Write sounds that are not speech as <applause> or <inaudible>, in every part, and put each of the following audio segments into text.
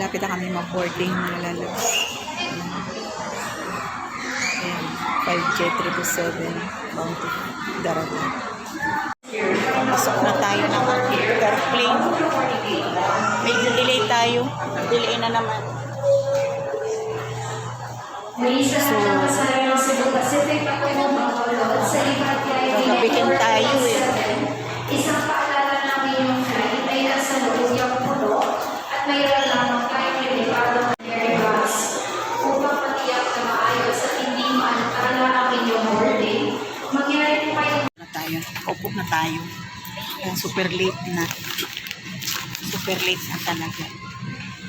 Lapit na kami mag-boarding mga lalabs. Ayan, 5J727 Bounty Daraga. Pasok na tayo ng airplane. Medyo delay tayo. Delay na naman. So, Cebu Pacific ako tayo. Upo na tayo. Ayan, super late na. Super late na talaga.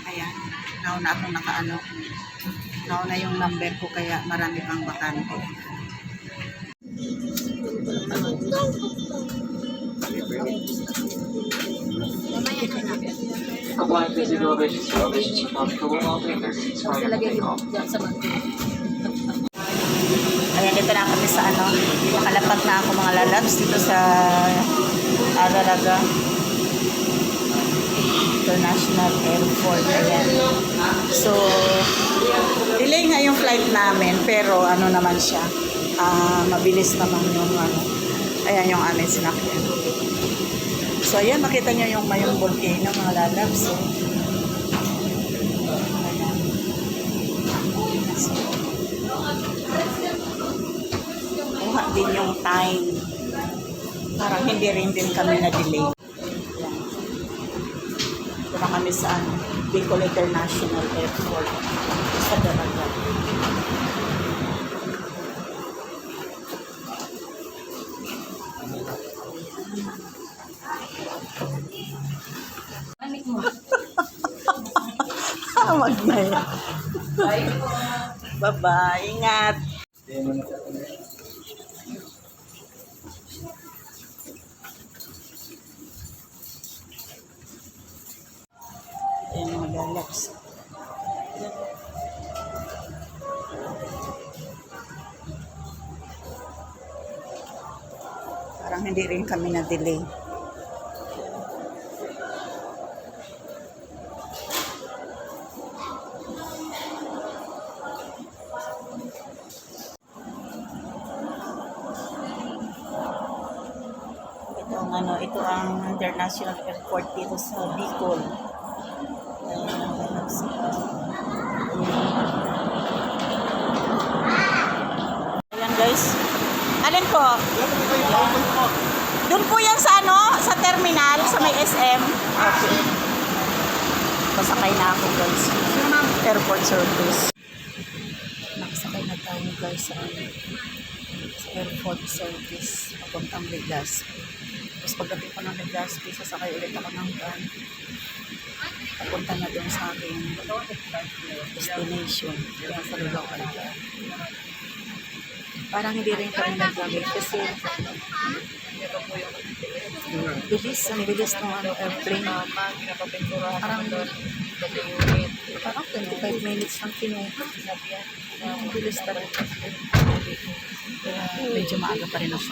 Ayan. Nauna akong nakaano. Nauna yung number ko kaya marami pang bakante. Applying physical vision service to comfortable mounting their seats prior to takeoff. Ayan, dito na kami sa ano. Nakalapag na ako mga lalabs dito sa Alaraga International Airport. Ayan. So, delay nga yung flight namin pero ano naman siya. ah mabilis naman yung ano. Ayan yung aming sinakyan. So, ayan, makita nyo yung mayong volcano mga lalabs. So, ayan. So, kuha din yung time. Parang hindi rin din kami na-delay. Ito na kami sa ano, Bicol International Airport sa Daraga. Tawag <laughs> na yan. Bye-bye. Ingat. Parang hindi rin kami na-delay. Ang ano, ito ang international airport dito sa Bicol. Ayan guys. Alin po? Doon po yan sa ano, sa terminal, sa may SM. Okay. Pasakay na ako guys. Airport service. Nakasakay na tayo guys sa ano, sa airport service papuntang Legazpi. Tapos pagdating ko ng Legazpi, sasakay ulit ako ng van. Papunta na doon sa aking destination. Kaya sa Lugawan. Parang hindi rin kami naggamit kasi bilis, ang bilis ng ano, airplane. Parang, parang 25 minutes lang kinuha. Ang bilis talaga. Kaya medyo maaga pa rin ako.